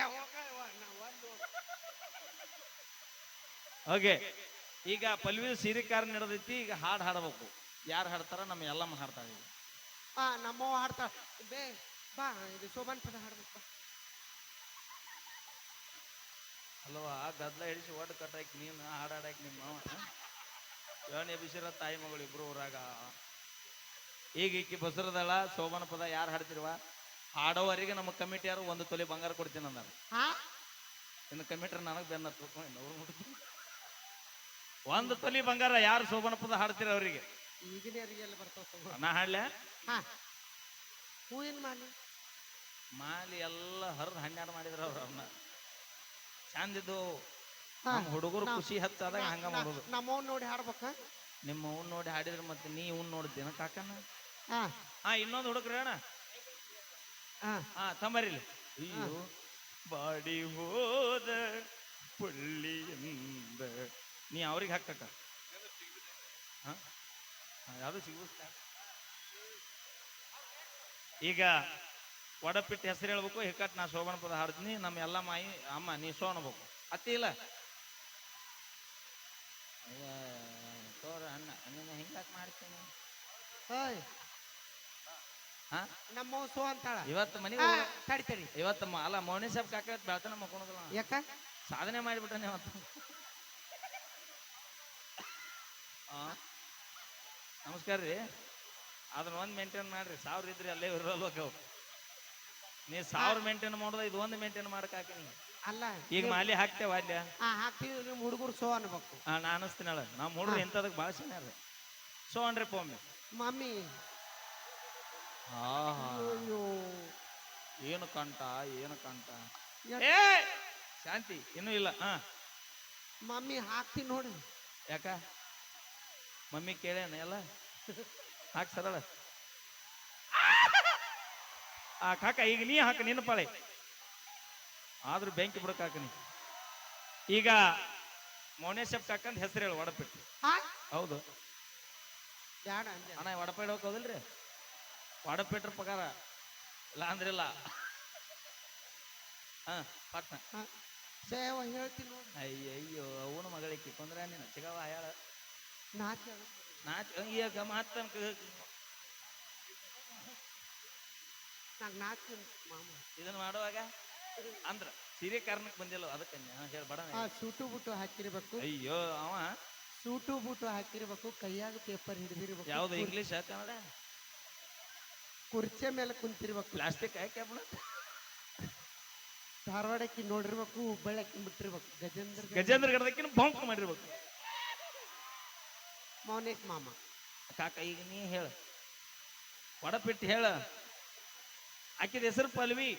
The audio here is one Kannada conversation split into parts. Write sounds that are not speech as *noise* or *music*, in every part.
*laughs* ಓಕೆ ಈಗ ಪಲ್ವಿ ಸೀರಿಕಾರ ನಡೆದೈತಿ ಈಗ ಹಾಡು ಹಾಡಬೇಕು. ಯಾರು ಹಾಡ್ತಾರ? ನಮ್ಮ ಎಲ್ಲಮ್ಮ ಹಾಡ್ತಾ ಈಗ ಆ ನಮ್ಮವ್ವ ಹಾಡ್ತಾಳ ಬೇ ಬಾ ಇದು ಶೋಭನ್ ಪದ ಹಾಡ್ಬೇಕು ಬಾ. ಅಲ್ವಾ ಗದ್ಲ ಹಿಡಿಸಿ ಒಡ್ ಕಟ್ಟಾಕಿ ನೀನು ಹಾಡಾಡಕ್ಕೆ ನಿಮ್ಮ ಮಾವ. ಯೋನಿ ಬಿಸಿರ ತಾಯಿ ಮಗಳು ಇಬ್ರು ಊರಾಗ. ಈಗ ಈಕಿ ಬಸರದಳ ಶೋಭನ ಪದ ಯಾರು ಹಾಡ್ತಿರುವ? ಹಾಡೋವರೆಗೆ ನಮ್ಮ ಕಮಿಟಿಯವರು ಒಂದು ತೊಲೆ ಬಂಗಾರ ಕೊಡ್ತೀನಿ ಅಂದಾರೆ ಹಾ? ಇನ್ನು ಕಮಿಟ್ರ ನನಗೆ ಬೆನ್ನ ಮುಟ್ತು ಒಂದು ತೊಲಿ ಬಂಗಾರ ಯಾರು ಶೋಭನ ಪದ ಹಾಡ್ತೀರ ಅವರಿಗೆ? ಈಗಿನ ಎಲ್ಲ ಬರ್ತಾವ ತಗೋ ನಾ ಹಾಡ್ಲೆ? ಹಾ. ಮಾಲಿ ಏನ್ ಮಾಡಿ ಮಾಲಿ ಎಲ್ಲ ಹರಿದು ಹನ್ನೆರಡು ಮಾಡಿದ್ರ ಅವ್ರು ಅವ್ರನ್ನ ಚಂದಿದ್ದು ನಮ್ಮ ಹುಡುಗರು ಖುಷಿ ಹತ್ತಾದಾಗ ಹಂಗ ಮಾಡೋದು. ನಮ್ಮವ್ ನೋಡಿ ಹಾಡ್ಬೇಕ? ನಿಮ್ಮ ಅವ್ನ ನೋಡಿ ಹಾಡಿದ್ರೆ ಮತ್ತೆ ನೀ ಇವ್ನ ನೋಡ್ತೀನ ಕಾಕನ ಹಾ. ಹಾ ಇನ್ನೊಂದು ಹುಡುಗ್ರಿ ಅಣ್ಣ. ಹಾ. ಹಾ ತಮ್ಮರಿಲಿ ಅಯ್ಯೋ ಬಾಡಿ ಹೋದ ಪುಳ್ಳಿಯಿಂದ. ನೀ ಅವ್ರಿಗೆ ಹಾಕಕ್ಕ ಹಾ? ಯಾವುದು ಸಿಗುತ್ತ? ಈಗ ವಡಪಿಟ್ಟು ಹೆಸರು ಹೇಳ್ಬೇಕು ಹಿಕ್ಕಟ್ ನಾ ಶೋಭನ ಪದ ಹಾಡ್ತೀನಿ ನಮ್ಮ ಎಲ್ಲ ಮಾಯಿ ಅಮ್ಮ ನೀ ಸೋಣಬೇಕು ಅತ್ತಿ ಇಲ್ಲ? ಅಯ್ಯ, ತೋರ ಅಣ್ಣ ನೀನು ಹಿಂಗಾಕ್ ಮಾಡ್ತೀನಿ? ಓಯ್. ಹಾ? ನಮ್ಮವ್ ಸೋ ಅಂತಾಳ. ಇವತ್ತು ಮನೆಗೆ ತಡಿ ತಡಿ. ಇವತ್ತು ಅಲ್ಲ ಮೌನಿ ಸಾಬ್ ಕಾಕ ಬೆಳತನ ಮಕ್ಕೊಳೋದಿಲ್ಲ ಯಾಕ? ಸಾಧನೆ ಇವತ್ತು. ಆ, ನಮಸ್ಕಾರ ರೀ. ಅದನ್ನ ಒಂದು ಮೇಂಟೈನ್ ಮಾಡ್ರಿ ಸಾವಿರ ಇದ್ರಿ ಅಲ್ಲೇ ಇರಲ್ಬೇಕು ಅವು ನೀ ಸಾವಿರ ಮೇಂಟೈನ್ ಮಾಡೋದ ಇದು ಒಂದು ಮೇಂಟೈನ್ ಮಾಡಕ್ ಹಾಕಿನಿ ಅಲ್ಲ ಈಗ ಮಾಲಿ ಹಾಕ್ತೇವ ಅಲ್ಲ? ಹಾಕ್ತೀವಿ ನಿಮ್ಮ ಹುಡುಗರು ಸೋ ಅನ್ಬೇಕು. ಹಾ ನಾ ಅನಿಸ್ತೀನಳ ನಮ್ಮ ಹುಡುಗ್ರು ಇಂಥದಕ್ಕೆ ಭಾಳ ಚೆನ್ನಾಗಿ ಸೋ ಅನ್ರಿ ಪೊಮ್ಮೆ. ಮಮ್ಮಿ ಅಯ್ಯೋ ಏನು ಕಂಟ ಏನು ಕಂಟ ಏ ಶಾಂತಿ ಇನ್ನೂ ಇಲ್ಲ. ಹಾ. ಮಮ್ಮಿ ಹಾಕ್ತೀನಿ ನೋಡಿ. ಯಾಕ? ಮಮ್ಮಿ ಕೇಳೇನ ಎಲ್ಲ? ಹಾಕ್ ಸರಳ. ಆ ಕಾಕ ಈಗ ನೀ ಹಾಕ ನಿನ್ನ ಪಾಳೆ. ಆದ್ರೂ ಬೆಂಕಿ ಬಿಡಕ್ ಹಾಕ ನೀ. ಈಗ ಮೌನೇಶಪ್ ಕಾಕಂತ ಹೆಸರು ಹೇಳು ವಡಪಿಟ್ಟು ಹೌದು. ಅಣ್ಣ ವಡಪ ಹೋಗೋದಿಲ್ರಿ ವಡಪೇಟ್ರ ಪಗಾರ? ಇಲ್ಲ ಅಂದ್ರಿಲ್ಲ ಹಾ ಪಟ್ನ. ಹಾ. ಸೇವ ಹೇಳ್ತೀನಿ ನೋಡಿ. ಅಯ್ಯಯ್ಯೋ ಅವನ ಮಗಳಿಗೆ ಕೊಂದ್ರ ನೀನು. ಚಿಗವ ಹೇಳ. ನಾಚ ನಾಚ್ ಈಗ ಮಾತ ನಾಚ ಇದನ್ನ ಮಾಡುವಾಗ? ಅಂದ್ರ ಸೀರೆ ಕಾರಣಕ್ಕೆ ಬಂದಿಲ್ಲ ಅದಕ್ಕೆ ಹೇಳ ಬಡ ಸೂಟು ಬುಟ್ಟು ಹಾಕಿರ್ಬೇಕು. ಅಯ್ಯೋ ಅವ. ಸೂಟು ಬುಟ್ಟು ಹಾಕಿರ್ಬೇಕು ಕೈಯಾಗ ಪೇಪರ್ ಹಿಡಿದಿರ್ಬೇಕು ಯಾವ್ದು ಇಂಗ್ಲಿಷ್ ಕನ್ನಡ? ಕುರ್ಚೆ ಮೇಲೆ ಕುಂತಿರ್ಬೇಕು. ಪ್ಲಾಸ್ಟಿಕ್ ಹಾಕ್ಯಾಬಳ ಧಾರವಾಡಕ್ಕೆ ನೋಡಿರ್ಬೇಕು ಹುಬ್ಬಳ್ಳಿ ಬಿಟ್ಟಿರ್ಬೇಕು. ಗಜೇಂದ್ರ ಗಜೇಂದ್ರ ಗಡದಕ್ಕಿನ ಬಾಂಕ್ ಮಾಡಿರ್ಬೇಕು. ಮೌನೇಶ್ ಮಾಮ. ಕಾಕ ಈಗ ನೀ ಹೇಳ. ವಡಪಿಟ್ಟು ಹೇಳ. ಆಕಿದ ಹೆಸರು ಪಲ್ವಿ.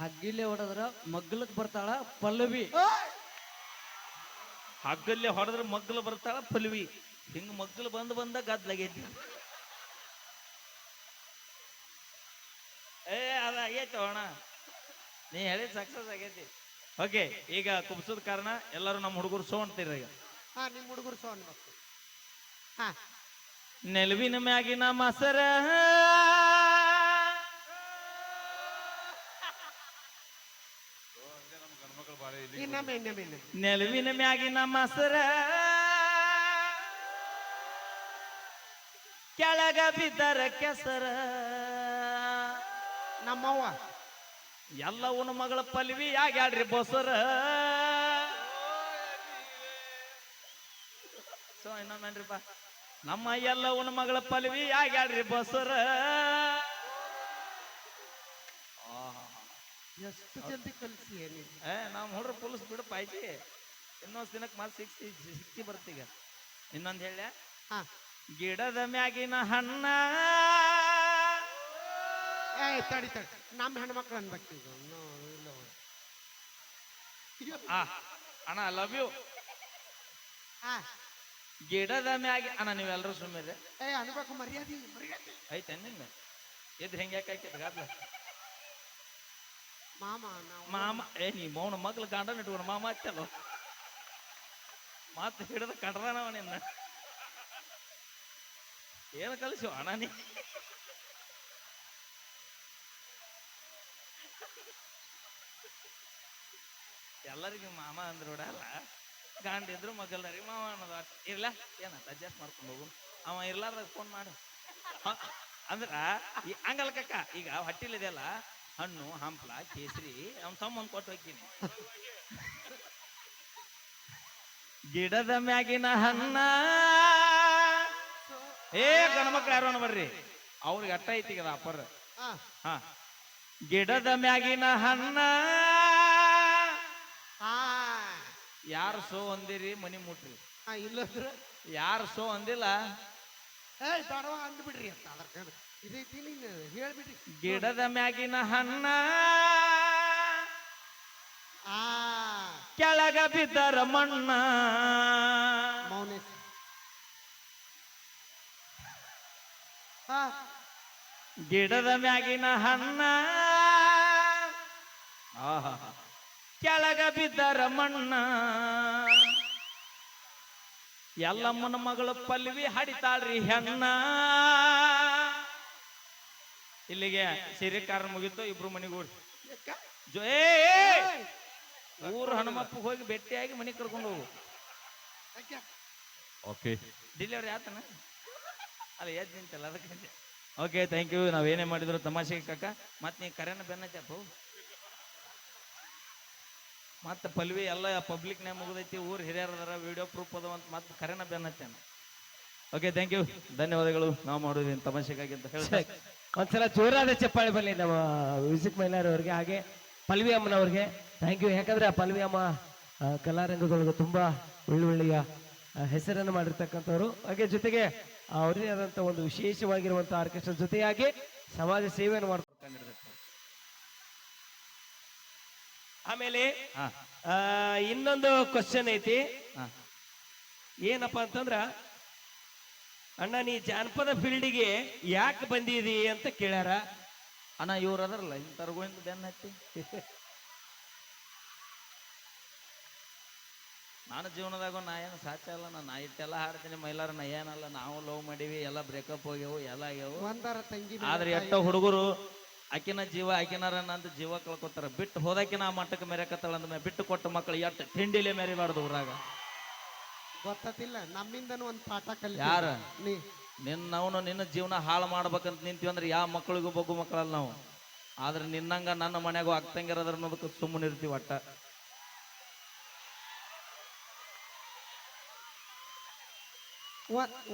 ಹಗ್ಗಿಲೆ ಹೊಡೆದ್ರ ಮಗ್ಲಕ್ ಬರ್ತಾಳ ಪಲ್ಲವಿ ಹಗ್ಗಲ್ಲೇ ಹೊಡೆದ್ರೆ ಮಗ್ಗಲು ಬರ್ತಾಳ ಪಲ್ವಿ. ಹಿಂಗ ಮಗ್ಗಲು ಬಂದು ಬಂದ ಗದ್ದಲಾಗೈತಿ. ಏ ಅದ ಆಗೈತಿ ಅಣ್ಣ. ನೀ ಹೇಳಿ ಸಕ್ಸಸ್ ಆಗೈತಿ. ಓಕೆ ಈಗ ಕುಬ್ಸದ ಕಾರಣ ಎಲ್ಲರೂ ನಮ್ಮ ಹುಡುಗರು ಸೋ ಅಂತೀರ ಈಗ. ಹಾ ನಿಮ್ ಹುಡುಗರು ಸೋ ಅನ್ಬೇಕು. ಹಾ. ನೆಲುವಿನ ಮ್ಯಾಗಿನ ಮಸರ ಇನ್ನೊಮ್ಮೆ ಇನ್ನೊಮ್ಮೆ ಇನ್ನೊಮ್ಮೆ ನೆಲುವಿನ ಮ್ಯಾಗಿನ ಮಸರ ಕೆಳಗ ಬಿದ್ದರ ಕೆಸರ. ನಮ್ಮವ್ವ. ಎಲ್ಲವನ ಮಗಳ ಪಲ್ವಿ ಆಗ್ಯಾಡ್ರಿ ಬಸರ. ಸೊ ಬಾ ನಮ್ಮ ಎಲ್ಲವನ ಮಗಳ ಪಲ್ವಿ ಆಗ್ಯಾಡ್ರಿ ಬಸರ. ಎಷ್ಟು ಜಲ್ದಿ ಕಲಿಸಿ ಏನಿ ಏ ನಾವು ಹೊಡ್ರ ಪೊಲೀಸ್ ಬಿಡು ಪಾಯ್ತಿ ಇನ್ನೊಂದು ದಿನಕ್ಕೆ ಮತ್ತೆ ಸಿಕ್ತಿ ಸಿಕ್ತಿ ಬರ್ತೀಗ ಇನ್ನೊಂದು ಹೇಳ ಹಾ. ಗಿಡದ ಮ್ಯಾಗಿನ ಹಣ್ಣ. ಏ ತಡಿ ತಡಿ. ನಮ್ಮ ಹೆಣ್ಮಕ್ಳು ಅನ್ಬೇಕು ಈಗ. ಇಲ್ಲ. ಆ ಅಣ್ಣ ಲವ್ ಯು ಹಾ. ಗಿಡದ ಮ್ಯಾಗಿ ಅಣ್ಣ ನೀವೆಲ್ಲರೂ ಸುಮ್ಮನೆ ಏ ಅನ್ಬೇಕು ಮರ್ಯಾದೆ ಮರ್ಯಾದೆ. ಐತೆ ನಿನ್ನ. ಎದ್ ಹೆಂಗೆ ಯಾಕೆ ಗಾದ್ಲ. ಮಾಮ ಏ, ನೀ ಮೌನ ಮಗ್ಳು ಗಂಡನ ಇಟ್ಕೊಂಡು ಮಾಮ ಹಚ್ಚಲ್ಲ ಮಾತು ಹಿಡಿದ ಕಡ್ದಾನವ ನಿನ್ನ. ಏನು ಕಲಿಸು ಅಣ್ಣ ನೀ? ಎಲ್ಲರಿಗೂ ಮಾಮ ಅಂದ್ರೆ ಗಂಡ ಗಂಡಿದ್ರು ಮಗಲ್ದರಿಗೆ ಮಾವ ಅನ್ನೋದು. ಇರ್ಲ, ಏನಂತ ಅಡ್ಜಸ್ಟ್ ಮಾಡ್ಕೊಂಡು ಹೋಗು. ಅವ ಇರ್ಲಾರ್ದಾಗ ಫೋನ್ ಮಾಡು. ಅಂದ್ರ ಹಂಗಲ್ಲ ಕಕ್ಕ ಈಗ ಹೊಟ್ಟಿಲಿದೆಯಲ್ಲ ಹಣ್ಣು ಹಂಪ್ಲ ಕೇಸರಿ ಅವ್ನ ತಮ್ಮ ಒಂದು ಕೊಟ್ಟು ಹೋಗ್ತೀನಿ. ಗಿಡದ ಮ್ಯಾಗಿನ ಹಣ್ಣ. ಏ ಗಣಮಕ್ಳು ಯಾರು ಬರ್ರಿ. ಅವ್ರಿಗೆ ಅಟ್ಟ ಐತಿ ಈಗ ಅಪ್ಪರ್ ಹ. ಗಿಡದ ಮ್ಯಾಗಿನ ಹಣ್ಣ. ಯಾರು ಸೋ ಅಂದಿರಿ ಮನಿ ಮುಟ್ರಿ. ಇಲ್ಲ ಯಾರು ಸೋ ಅಂದಿಲ್ಲ? ಏ ಅಂದ್ಬಿಡ್ರಿ ಅಂತ ಅದ್ರ ಗಿಡದ ಮ್ಯಾಗಿನ ಹಣ್ಣ ಆ. ಕೆಳಗ ಬಿದ್ದರ ಮಣ್ಣ. ಮೌನೇಶ್ ಹಾ ಗಿಡದ ಮ್ಯಾಗಿನ ಹಣ್ಣ. ಆಹಾ. ಕೆಳಗ ಬಿದ್ದರ ಮಣ್ಣ. ಎಲ್ಲಮ್ಮನ ಮಗಳು ಪಲ್ವಿ ಹಡಿತಾಳ್ರಿ ಹೆಣ್ಣ. ಇಲ್ಲಿಗೆ ಸಿರಿಕಾರ ಮುಗಿತು ಇಬ್ರು ಮನೆಗೆ ಓಡಿ ಜೋ ಏ ಏ! ಊರು ಹನುಮಪ್ಪ ಹೋಗಿ ಭೇಟಿಯಾಗಿ ಮನೆಗೆ ಕರ್ಕೊಂಡು ಹೋಗು? ಓಕೆ ಡಿಲಿವರಿ ಆತನ ಅಲ್ಲ ಎದ್ದು ನಿಂತಲ್ಲ ಅದಕ್ಕೆ ಓಕೆ ಥ್ಯಾಂಕ್ ಯು ನಾವೇನೇ ಮಾಡಿದ್ರು ತಮಾಷೆಗೆ ಕಾಕ. ಮತ್ತೆ ನೀ ಕರೆನ ಬೆನ್ನ ಚಪ್ಪು ಮತ್ತೆ ಪಲ್ವಿ ಎಲ್ಲ ಪಬ್ಲಿಕ್ನ್ಯಾಗ ಮುಗಿದೈತಿ ಊರ್ ಹಿರಿಯರದಾರ ವಿಡಿಯೋ ಪ್ರೂಫ್ ಅದ ಅಂತ ಮತ್ತೆ ಕರೆನ ಬೆನ್ನ ಹಚ್ಚಾನ ಓಕೆ ಥ್ಯಾಂಕ್ ಯು ಧನ್ಯವಾದಗಳು. ನಾವು ಮಾಡುದೇನ್ ತಮಾಷೆಗಾಗಿ ಅಂತ ಹೇಳ್ತಾ ಒಂದ್ಸಲ ಜೋರಾದ ಚಪ್ಪಾಳೆ ಬರಲಿ ನಮ್ಮ ಮ್ಯೂಸಿಕ್ ಮೈಲಾರವ್ರಿಗೆ ಹಾಗೆ ಪಲ್ವಿ ಅಮ್ಮನವ್ರಿಗೆ ಥ್ಯಾಂಕ್ ಯು ಯಾಕಂದ್ರೆ ಆ ಪಲ್ವಿ ಅಮ್ಮ ಕಲಾರಂಗದೊಳಗೆ ತುಂಬಾ ಒಳ್ಳೊಳ್ಳೆಯ ಹೆಸರನ್ನು ಮಾಡಿರ್ತಕ್ಕಂಥವ್ರು. ಹಾಗೆ ಜೊತೆಗೆ ಅವರೇ ಆದಂತ ಒಂದು ವಿಶೇಷವಾಗಿರುವಂತಹ ಆರ್ಕೆಸ್ಟ್ರಾ ಜೊತೆಯಾಗಿ ಸಮಾಜ ಸೇವೆಯನ್ನು ಮಾಡ್ತಕ್ಕಂಥ ಆಮೇಲೆ ಇನ್ನೊಂದು ಕ್ವಶನ್ ಐತಿ. ಏನಪ್ಪಾ ಅಂತಂದ್ರ ಅಣ್ಣ ನೀ ಜಾನಪದ ಫೀಲ್ಡಿಗೆ ಯಾಕೆ ಬಂದಿದಿ ಅಂತ ಕೇಳ್ಯಾರ? ಅಣ್ಣ ಇವ್ರು ಅದರಲ್ಲ ಇಂಥವ್ರಿಗೋಯಿಂದ ಬೆನ್ನ ಹತ್ತಿ. ನಾನು ಜೀವನದಾಗ ನಾ ಏನು ಸಾಚ ಅಲ್ಲ ನಾನು ನಾ ಇಟ್ಟೆಲ್ಲ ಹಾಡ್ತೀನಿ ಮೈಲಾರ ನಾ ಏನಲ್ಲ ನಾವು ಲವ್ ಮಾಡೀವಿ ಎಲ್ಲ ಬ್ರೇಕಪ್ ಹೋಗ್ಯವು ಎಲ್ಲ ಆಗ್ಯವು. ಒಂದರ ತಂಗಿ ಆದ್ರೆ ಎಷ್ಟೋ ಹುಡುಗರು ಆಕಿನ ಜೀವ ಆಕಿನಾರ ಅಂತ ಜೀವ ಕಳ್ಕೊತಾರ. ಬಿಟ್ಟು ಹೋದಾಕಿನ ಆ ಮಟ್ಟಕ್ಕೆ ಮೆರೆಕತ್ತಾಳ ಅಂದ್ಮೇಲೆ ಬಿಟ್ಟು ಕೊಟ್ಟ ಮಕ್ಕಳು ಎಟ್ಟು ತಿಂಡಿಲೇ ಮೆರಿಬಾರ್ದು ಊರಾಗ. ಗೊತ್ತಿಲ್ಲ ನಮ್ಮಿಂದನೂ ಒಂದ್ ಪಾಠ ಕಲಿ ಯಾರ? ನಿನ್ನವನು ನಿನ್ನ ಜೀವನ ಹಾಳು ಮಾಡ್ಬೇಕಂತ ನಿಂತೀವಿ ಅಂದ್ರೆ ಯಾವ ಮಕ್ಕಳಿಗೂ ಬಗ್ಗು ಮಕ್ಕಳಲ್ಲ ನಾವು. ಆದ್ರೆ ನಿನ್ನಂಗ ನನ್ನ ಮನೆಗೂ ಆಗ್ತಂಗಿರೋದ್ರ ಅನ್ನೋದಕ್ಕೆ ಸುಮ್ಮನೆ ಇರ್ತೀವಿ ಒಟ್ಟ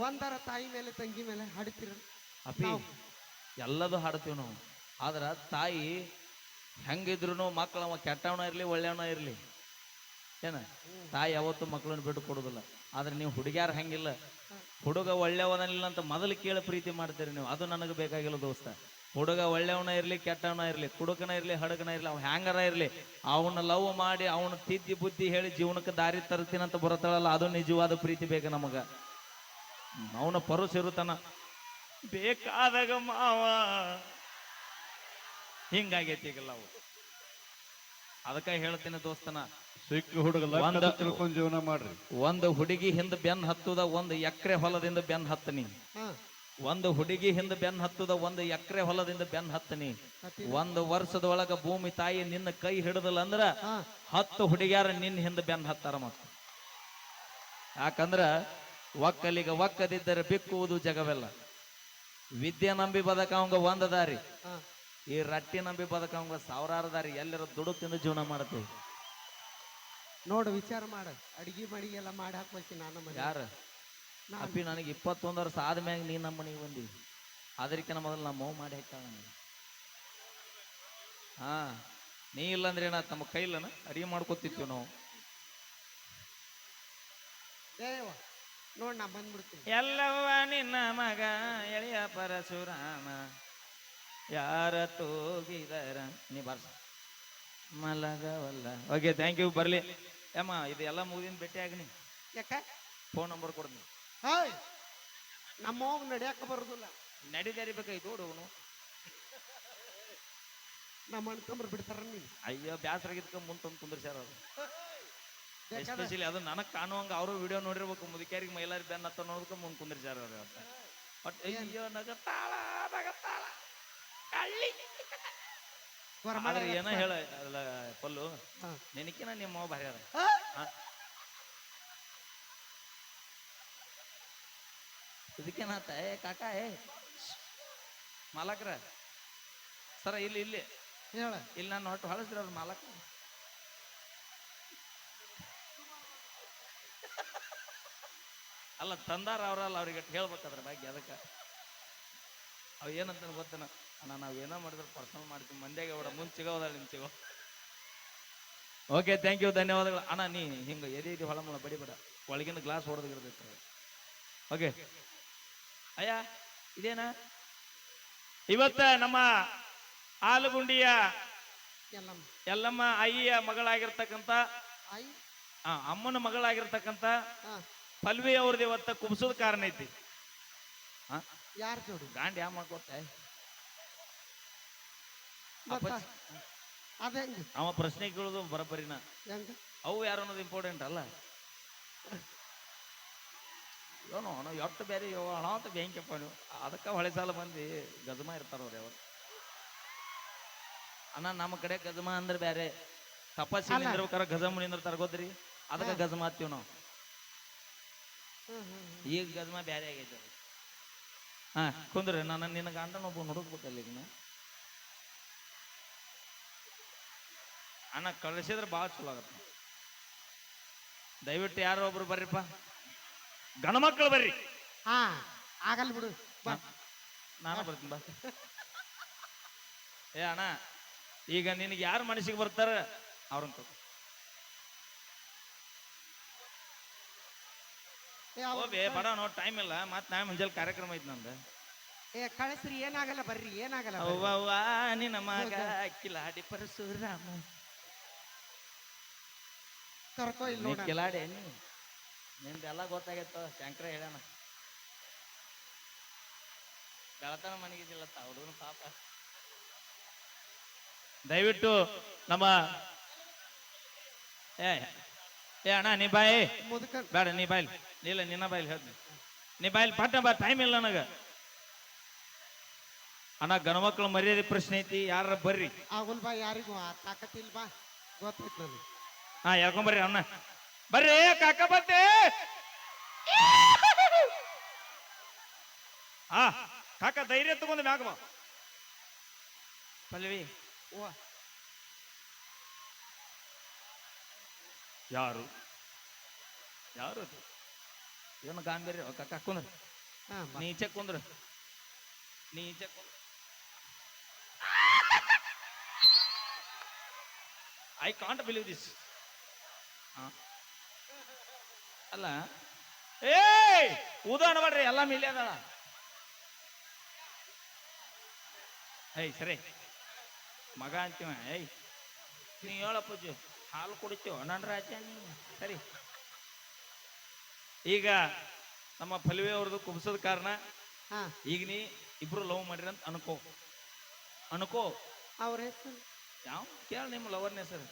ಒಂದರ ತಾಯಿ ಮೇಲೆ ತಂಗಿ ಮೇಲೆ ಹಾಡ್ತೀರ? ಅಪಿ ಎಲ್ಲದೂ ಹಾಡ್ತೀವಿ ನಾವು. ಆದ್ರ ತಾಯಿ ಹೆಂಗಿದ್ರು ಮಕ್ಕಳು ಅವ ಕೆಟ್ಟವನ ಇರ್ಲಿ ಒಳ್ಳೆಯವನ ಇರ್ಲಿ. ಏನ ತಾಯಿ ಯಾವತ್ತೂ ಮಕ್ಕಳನ್ನ ಬಿಟ್ಟು ಕೊಡುದಿಲ್ಲ. ಆದ್ರೆ ನೀವು ಹುಡುಗ್ಯಾರ ಹಂಗಿಲ್ಲ. ಹುಡುಗ ಒಳ್ಳೆಯವನಿಲ್ಲ ಅಂತ ಮೊದಲು ಕೇಳಿ ಪ್ರೀತಿ ಮಾಡ್ತೀರಿ ನೀವು. ಅದು ನನಗೆ ಬೇಕಾಗಿಲ್ಲ ದೋಸ್ತ. ಹುಡುಗ ಒಳ್ಳೆಯವನ ಇರ್ಲಿ, ಕೆಟ್ಟವನ ಇರ್ಲಿ, ಕುಡುಕನ ಇರ್ಲಿ, ಹಡಗನ ಇರಲಿ ಅವ್ನು ಹ್ಯಾಂಗರ ಇರ್ಲಿ ಅವನ ಲವ್ ಮಾಡಿ, ಅವನ ತಿದ್ದಿ ಬುದ್ಧಿ ಹೇಳಿ ಜೀವನಕ್ಕೆ ದಾರಿ ತರ್ತೀನಂತ ಬರುತ್ತಾಳಲ್ಲ, ಅದು ನಿಜವಾದ ಪ್ರೀತಿ ಬೇಕು ನಮಗ. ಅವನ ಪರುಸ್ ಇರುತ್ತಾನ ಬೇಕಾದಾಗ ಮಾವ, ಹಿಂಗಾಗೈತಿ ಈಗ ನಾವು ಅದಕ್ಕೆ ಹೇಳ್ತೇನೆ ದೋಸ್ತನ. ಸಿಕ್ಕ ಹುಡುಗ ಒಂದ- ತಿಳ್ಕೊಂಡ್ ಜೀವನ ಮಾಡ್ರಿ. ಒಂದು ಹುಡುಗಿ ಹಿಂದ ಬೆನ್ ಹತ್ತುದ ಒಂದು ಎಕರೆ ಹೊಲದಿಂದ ಬೆನ್ ಹತ್ತನಿ. ಒಂದು ಹುಡುಗಿ ಹಿಂದ ಬೆನ್ ಹತ್ತುದ ಒಂದು ಎಕರೆ ಹೊಲದಿಂದ ಬೆನ್ ಹತ್ತನಿ. ಹತ್ತಿ- ಒಂದು ವರ್ಷದ ಒಳಗ ಭೂಮಿ ತಾಯಿ ನಿನ್ನ ಕೈ ಹಿಡಿದಲ್ಲ ಅಂದ್ರ ಹತ್ತು ಹುಡುಗಿಯಾರ ನಿನ್ನ ಹಿಂದ ಬೆನ್ ಹತ್ತಾರ ಮತ್ತ. ಯಾಕಂದ್ರ ಒಕ್ಕಲಿಗ ಒಕ್ಕದಿದ್ದರೆ ಬಿಕ್ಕುವುದು ಜಗವೆಲ್ಲ. ವಿದ್ಯೆ ನಂಬಿ ಬದಕವಂಗ ಒಂದ ದಾರಿ. ಹಾ. ಈ ರಟ್ಟಿ ನಂಬಿ ಬದುಕಂಗ ಸಾವಿರಾರು ದಾರಿ ಎಲ್ಲರೂ ದುಡು ತಿಂದು ಜೀವನ ಮಾಡುತ್ತೆ. ನೋಡು ವಿಚಾರ ಮಾಡ. ಅಡಿಗೆ ಮಡಿ ಎಲ್ಲ ಮಾಡಿ ಹಾಕ್ಬೇಕು ನಾನು ಮನೆ ಯಾರ? ಅಪ್ಪಿ ನನಗೆ ಇಪ್ಪತ್ತೊಂದು ವರ್ಷ ಆದ್ಮ್ಯಾಗ ನೀ ನಮ್ಮ ಮನೆಗೆ ಬಂದಿ. ಅದಕ್ಕಿಂತ ಮೊದಲು ನಮ್ಮ ಮೌ ಮಾಡಿ ಹಾಕ್ತಾಳ ನನಗೆ. ಹಾ ನೀ ಇಲ್ಲಂದ್ರೆ ಏನ ತಮ್ಮ ಕೈಲನ ಅಡಿಗೆ ಮಾಡ್ಕೊತಿರ್ತೀವಿ ನಾವು. ದೇವ ನೋಡ್ ನಾ ಬಂದ್ಬಿಡ್ತೀನಿ. ಎಲ್ಲವ್ವ ನಿನ್ನ ಮಗ ಎಳೆಯ ಪರಶುರಾಮ. ಯಾರ ತೋಗಿದರ ನೀ ಬರ್ಸ ಮಲಗವಲ್ಲ. ಓಕೆ ಥ್ಯಾಂಕ್ ಯು ಬರ್ಲಿ. ಅಮ್ಮ ಇದು ಎಲ್ಲ ಮುಗಿದಿನ ಭೇಟಿ ಆಗ್ನಿ. ಯಾಕ? ಫೋನ್ ನಂಬರ್ ಕೊಡ್ತೀನಿ ಹಾಯ್. ನಮ್ಮ ಹೋಗ್ ನಡಿಯಾಕ ಬರುದಿಲ್ಲ. ನಡಿದಾರಿ ಬೇಕಾಯ್ತು ಹುಡುಗನು ನಮ್ಮ ಅಣ್ಕಂಬ್ರು ಬಿಡ್ತಾರ ನೀ. ಅಯ್ಯೋ ಬ್ಯಾಸರಾಗಿದ್ಕ ತಂದ್ ಕುಂದ್ರ ಕುಂದ್ರಸ್ಯಾರ ಅವ್ರು. ಬೇಕಾದ ಎಸ್ಪೆಷಲಿ ಅದು ನನಗೆ ಕಾಣುವಂಗ ಅವರು ವಿಡಿಯೋ ನೋಡಿರ್ಬೇಕು ಮುದುಕ್ಯಾರಿಗೆ ಮೈಲಾರಿ ಬೆನ್ನ ಹತ್ತ ನೋಡೋದಕ್ಕೆ ಮುಂದೆ ಸರ್ ಅವ್ರು ಬಟ್ ಒಟ್ ಅಯ್ಯೋ ನಗತ್ತಾಳ ನಗತ್ತಾಳ ಆದ್ರೆ ಏನೋ ಹೇಳ ಅಲ್ಲ ಪಲ್ಲು. ಹಾ. ನಿನಕಿನ ನಿಮ್ಮ ಭಾರಿ ಅದ ಆ? ಹಾ. ಇದಕ್ಕೇನಾತ ಏ ಕಾಕ ಏ. ಮಾಲಕ್ರ. ಸರ ಇಲ್ಲಿ ಇಲ್ಲಿ. ಹೇಳ. ಇಲ್ಲಿ ನಾನು ಹೊಟ್ಟು ಹೊಳಸ್ರಿ ಅವ್ರ ಮಾಲಕ್. ಅಲ್ಲ ತಂದಾರ ಅವ್ರಲ್ಲ ಅವ್ರಿಗೆ ಹೇಳ್ಬೇಕಾದ್ರೆ ಬಗ್ಗೆ ಅದಕ್ಕೆ. ಅವ್ ಏನಂತ ಗೊತ್ತನ. ಅಣ್ಣ ನಾವ್ ಏನೋ ಮಾಡಿದ್ರು ಪರ್ಸನಲ್ ಮಾಡ್ತೀವಿ. ಮಂದ್ಯಾಗ ಅವಡ ಮುಂದೆ ಸಿಗೋದಲ್ಲ ನಿಮ್ ಸಿಗೋ. ಓಕೆ ಥ್ಯಾಂಕ್ ಯು ಧನ್ಯವಾದಗಳು. ಅಣ್ಣ ನೀ ಹಿಂಗ ಎದೆ ಎದೆ ಹೊಳ ಮುಳ ಬಡಿಬೇಡ. ಒಳಗಿನ ಗ್ಲಾಸ್ ಹೊಡೆದಿರ್ತೈತೆ ಓಕೆ ಅಯ್ಯ ಇದೇನಾ? ಇವತ್ತ ನಮ್ಮ ಆಲಗುಂಡಿಯ ಎಲ್ಲಮ್ಮ ಎಲ್ಲಮ್ಮ ಅಯ್ಯ ಮಗಳಾಗಿರ್ತಕ್ಕಂಥ ಆ, ಅಮ್ಮನ ಮಗಳಾಗಿರ್ತಕ್ಕಂತ ಪಲ್ವಿ ಅವ್ರದ್ದು ಇವತ್ತ ಕುಬ್ಸದ ಕಾರಣ ಐತಿ. ಹಾ ಯಾರ ಗಾಂಡಿ ಯಾವ ಮಾಡ್ಕೊತ ಮತ್ತ ಅದ ಹೆಂಗ ಅವ ಪ್ರಶ್ನೆ ಕೇಳೋದು ಬರಬರಿನ ಹೆಂಗ ಅವು ಯಾರು ಅನ್ನೋದು ಇಂಪಾರ್ಟೆಂಟ್ ಅಲ್ಲ ಏನೋ ನಾವು ಎಷ್ಟು ಬೇರೆ ಹಣ ಅಂತ ಬ್ಯಾಂಕಪ್ಪ ನೀವು ಅದಕ್ಕೆ ಹೊಳೆ ಸಾಲ ಮಂದಿ ಗಜಮ ಇರ್ತಾರ ಅವ್ರು ಯಾವಾಗ ಅಣ್ಣ ನಮ್ಮ ಕಡೆ ಗಜಮ ಅಂದ್ರೆ ಬೇರೆ ತಪಾಸಿ ಅಲ್ಲ. ನಿಂದಿರ್ಬೇಕಾರ ಗಜಮ ನಿಂದಿರ್ತಾರ ಗೊತ್ತ್ರಿ ಅದಕ್ಕೆ. ಗಜಮ ಹತ್ತೀವಿ ನಾವು ಹ್ಮ್ ಹ್ಮ್ ಹ್ಮ್. ಈಗ ಗಜಮ ಬೇರೆ ಆಗೈತೆ. ಹಾ ಕುಂದ್ರಿ ನಾನು ನಿನ್ನ ಗಂಡನ ಒಬ್ಬ ಹುಡುಕ್ಬೇಕಲ್ಲ ಈಗ ನೀವು. ಅಣ್ಣ ಕಳಿಸಿದ್ರೆ ಭಾಳ ಚಲೋ ಆಗತ್ತೆ. ದಯವಿಟ್ಟು ಯಾರೋ ಒಬ್ರು ಬರ್ರಿಪ್ಪ. ಗಣಮಕ್ಕಳು ಬರ್ರಿ. ಹಾ ಆಗಲ್ಲ ಬಿಡು. ಬಾ. ನಾನು ಬರ್ತೀನಿ ಬಾ. ಏ ಅಣ್ಣ ಈಗ ನಿನಗೆ ಯಾರು ಮನಸ್ಸಿಗೆ ಬರ್ತಾರ ಅವ್ರನ್ನ ತಗೋ. ಏ ಅವ್ರ್ ಬಡ ನೋ ಟೈಮ್ ಇಲ್ಲ. ಮತ್ತೆ ನಾ ಮುಂಜಾನೆ ಕಾರ್ಯಕ್ರಮ ಐತಿ ನಂದು. ಏ ಕಳಿಸ್ರಿ ಏನಾಗಲ್ಲ ಬರ್ರಿ ಏನಾಗಲ್ಲ ಬರ್ರಿ. ಅವ್ವ ನಿನ್ನ ಮಗ ಕಿಲಾಡಿ ಪರಶುರಾಮ. ಕರ್ಕೋ ಇಲ್ಲಿ ನೀ ನೋಡ ಕಿಲಾಡಿ ನೀ ನಿಂದೆಲ್ಲ ಗೊತ್ತಾಗೈತೋ ಶಂಕರ ಹೇಳ್ಯಾನ. ಬೆಳತನ ಮನೆಗಿದ್ದಿಲ್ಲತ್ತ ಹುಡುಗನ ಪಾಪ. ದಯವಿಟ್ಟು ನಮ್ಮ ಏ ಏ ಅಣ್ಣ ನೀ ಬಾಯಿ. ಮುದುಕ ಬೇಡ ನೀ ಬಾಯ್ಲಿ ಇಲ್ಲ ನಿನ್ನ ಬಾಯ್ಲಿ ಹೇಳ್ತೀನಿ. ನೀ ಬಾಯ್ಲಿ ಪಟ್ಟ ಬಾ ಟೈಮ್ ಇಲ್ಲ ನನಗ. ಅಣ್ಣ ಗಣಮಕ್ಳು ಮರ್ಯಾದೆ ಪ್ರಶ್ನೆ ಐತಿ ಯಾರ ಬರ್ರಿ. ಆಗುಲ್ ಬಾ ಯಾರಿಗೂ ಆ ತಾಕತ್ತಿಲ್ ಬಾ. ಗೊತ್ತೈತ್ ನನಗೆ. ಹಾ ಹೇಳ್ಕೊಂಬರ್ರಿ ಅಣ್ಣ ಬರ್ರಿ ಕಾಕ ಬಂದೆ ಹಾ ಕಾಕ ಧೈರ್ಯ ತಗೊಂಡು ಮ್ಯಾಗ ಬಾ ಪಲ್ವಿ ಓ ಯಾರು ಯಾರು ಅದು? ಏನು ಗಾಂಭೀರ್ಯ ಓ, ಕಾಕ ಕುಂದ್ರ ಹಾ ಬಾ. ನೀ ಈಚೆ ಕುಂದ್ರ ನೀ ಈಚೆ ಕುಂದ್ರ ಐ ಕಾಂಟ್ ಬಿಲೀವ್ ದಿಸ್ ಅಲ್ಲ. ಏಯ್! ಉದಾಹರಣೆ ಮಾಡ್ರಿ ಎಲ್ಲ ಮಿಲಿ ಅದಾಳ. ಏಯ್ ಸರಿ. ಮಗ ಅಂತೀವ ಏಯ್. ನೀ ಹೇಳಪ್ಪ ಹಾಲು ಕುಡಿತೀವ ನನ್ನ ರಾಜ್ಯ ನೀ ಸರಿ. ಈಗ ನಮ್ಮ ಫಲ್ವೆ ಅವ್ರದ್ದು ಕುಬ್ಸದ ಕಾರಣ ಹಾ. ಈಗ ನೀ ಇಬ್ರು ಲವ್ ಮಾಡಿರಿ ಅಂತ ಅನ್ಕೋ. ಅನ್ಕೋ. ಅವ್ರ ಹೆಸರು? ಯಾವ ಕೇಳ ನಿಮ್ಮ ಲವರ್ನ ಹೆಸರು?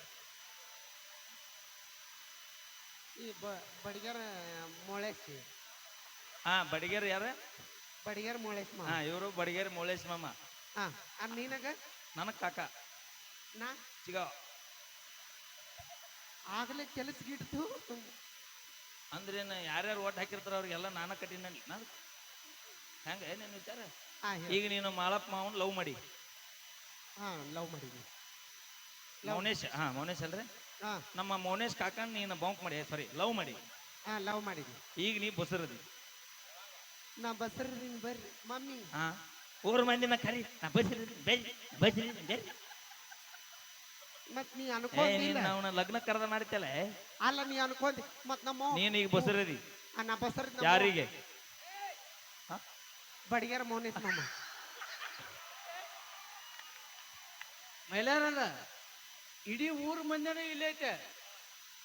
ಈ ಬಡಿಗರ ಮೊಳೇಶ್. ಹಾ ಬಡಿಗೇರ್ ಯಾರ? ಬಡಿಗರ ಮೊಳೇಶ್ ಮಾ ಹಾ ಇವರು ಬಡಿಗೇರ್ ಮೊಳೇಶ್ ಮಾಮ. ಹಾ ಆ ನೀನಗ? ನನ್ನ ಕಾಕ. ನಾ? ಚಿಗ. ಆಗಲೇ ಕೆಲಸ ಗಿಡ್ತು ಅಂದ್ರೆ ಯಾರ್ಯಾರು ಓಟ್ ಹಾಕಿರ್ತಾರ ಅವ್ರಿಗೆಲ್ಲ ನಾನ ಕಟ್ಟಿನಲ್ಲಿ ನಾನು ಹೆಂಗ ಏನೇನು ವಿಚಾರ? ಹಾ ಈಗ ನೀನು ಮಾಳಪ್ಪ ಮಾವನ್ ಲವ್ ಮಾಡಿ. ಹಾ ಲವ್ ಮಾಡಿದ್ವಿ. ಮೌನೇಶ್ ಹಾ ಮೌನೇಶ್ ಅಲ್ರಿ? ಹಾ. ನಮ್ಮ ಮೌನೇಶ್ ಕಾಕನ್ ನೀನು ಬಾಂಕ್ ಮಾಡಿ ಸಾರಿ ಲವ್ ಮಾಡಿ. ಹಾ ಲವ್ ಮಾಡಿದ್ವಿ. ಈಗ ನೀ ಬಸರದಿ. ನಾ ಬಸರ್ರಿನ್ ಬರ್ರಿ ಮಮ್ಮಿ. ಹಾ ಊರ್ ಮಂದಿನ ಕರಿ ನಾ ಬಸರದಿ ಬೆರಿ ಬಸರಿ ಬೆರಿ ಮತ್ ನೀ ಅನ್ಕೊಂಡಿಲ್ಲ ನೀನ್ ಅವನ ಲಗ್ನ ಕರೆದ ಮಾಡ್ತಿಯಲ್ಲ ಅಲ್ಲ ನೀ ಅನ್ಕೊಂಡಿ ಮತ್ ನಮ್ಮ ನೀನು ಈಗ ಬಸರದಿ. ಆ, ನಾ ಬಸರದಿ ಯಾರಿಗೆ? ಬಡಿಗರ ಮೌನೇಶ್ ಮಾಮ. ಮೈಲಾರದ ಇಡೀ ಊರ್ ಮಂದಿನ ಇಲ್ಲೈತೆ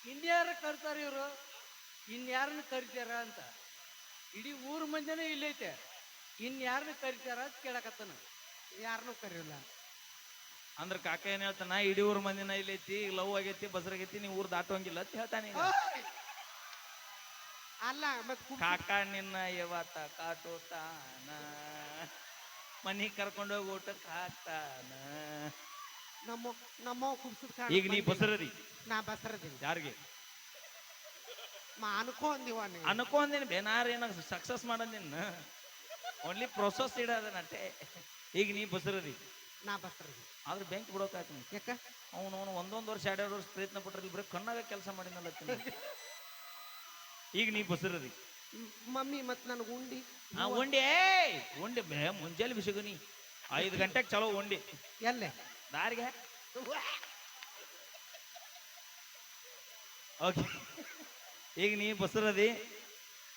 ಇನ್ಯಾರ ಕರ್ತಾರ ಇವರು? ಇನ್ಯಾರನ್ನ ಕರಿತಾರ ಅಂತ. ಇಡೀ ಊರ್ ಮಂದಿನ ಇಲ್ಲೈತೆ ಇನ್ಯಾರನ್ನ ಕರಿತಾರ ಅಂತ ಕೇಳಕತ್ತನ. ಯಾರನ್ನೂ ಕರೆಯಲ್ಲ ಅಂದ್ರ ಕಾಕ ಏನ್ ಹೇಳ್ತಾನ ಇಡೀ ಊರ್ ಮಂದಿನ ಇಲ್ಲೈತಿ ಲವ್ ಆಗೈತಿ ಬಸರಾಗೈತಿ ನೀವು ಊರ್ ದಾಟೋಂಗಿಲ್ಲ ಅಂತ ಹೇಳ್ತಾನೆ ಅಲ್ಲ ಕಾಕ ನಿನ್ನ ಇವತ್ತ ಕಾಟೋತಾನ? ಮನಿ ಕರ್ಕೊಂಡೋಗಿ ಊಟಕ್ಕೆ ಹಾಕ್ತಾನ? ನಮ್ಮ ನಮ್ಮ ಕುಬ್ಸದ ಈಗ ನೀ ಬಸರದಿ. ನಾ ಬಸರದಿನಿ. ಯಾರಿಗೆ? ಮಾ ಅನ್ಕೊಂದಿವ ನೀ ಅನ್ಕೊಂದಿನ ಬೇನಾರ ಏನ ಸಕ್ಸಸ್ ಮಾಡಂದಿನ ಓನ್ಲಿ ಪ್ರೊಸೆಸ್ ಇಡೋದ ನಟ್ಟೆ. ಈಗ ನೀ ಬಸರದಿ. ನಾ ಬಸರದಿ. ಆದ್ರೆ ಬ್ಯಾಂಕ್ ಬಿಡೋಕಾಯ್ತು ನೀ ಯಾಕ? ಅವನು ಅವನು ಒಂದೊಂದು ವರ್ಷ ಎರಡೆರಡು ವರ್ಷ ಪ್ರಯತ್ನ ಪಟ್ರೆ ಬರೀ ಕಣ್ಣಾಗ ಕೆಲಸ ಮಾಡಿನಲ್ಲ ಈಗ ನೀ ಬಸರದಿ. ಮಮ್ಮಿ ಮತ್ ನನಗೆ ಉಂಡಿ. ಆ ಉಂಡಿ ಉಂಡಿ ಬೇ ಮುಂಜಾನೆ ಬಿಸಿಗು ನೀ. ಐದು ಗಂಟೆಗೆ ಚಲೋ ಉಂಡಿ. ಎಲ್ಲೇ? ದಾರಿಗೆ ಓಕೆ ಈಗ ನೀ ಬಸರದಿ.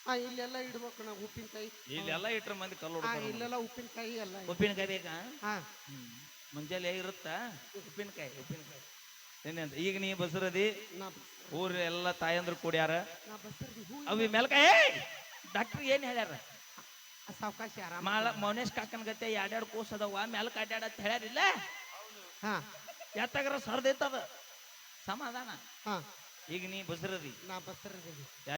ಆ ಇಲ್ಲೆಲ್ಲ ಇಡ್ಬೇಕು ನಾವು ಉಪ್ಪಿನಕಾಯಿ. ಇಲ್ಲೆಲ್ಲ ಇಟ್ರ ಮಂದಿ ಕಲ್ಲು ಆ ಹೊಡ್ತಾರ ಇಲ್ಲೆಲ್ಲ ಉಪ್ಪಿನಕಾಯಿ ಎಲ್ಲ ಇದೆ. ಉಪ್ಪಿನಕಾಯಿ ಬೇಕಾ? ಹಾ. ಮುಂಜಾನೆ ಇರುತ್ತಾ? ಉಪ್ಪಿನಕಾಯಿ ಉಪ್ಪಿನಕಾಯಿ. ಏನೇಂತ ಈಗ ನೀ ಬಸರದಿ. ಊರ ಬಸ್- ಊರ್ ಎಲ್ಲ ತಾಯಂದ್ರು ಕೂಡ್ಯಾರ ನಾ ಬಸರದಿ ಹೂ ಅವಿ ಮೆಲ್ಕಾಯ ಡಾಕ್ಟರ್ ಏನ್ ಹೇಳ್ಯಾರ? ಸಾವಕಾಶ ಆರಾಮ ಮಾಳ ಮೌನೇಶ್ ಕಾಕನ್ ಗತೆ ಎರಡೆರಡು ಕೋಸ್ ಅದಾವ. ಮೆಲ್ಕ ಅಡ್ಯಾಡ ಅಂತ ಹೇಳ್ಯಾರಿಲ್ಲ ಹಾ. ಎತ್ತಾಗ್ರ ಸರ್ದೈತದ ಸಮಾಧಾನ. ಹಾ. ಈಗ ನೀ ಬಸರದಿ. ನಾ ಬಸರದಿನಿ.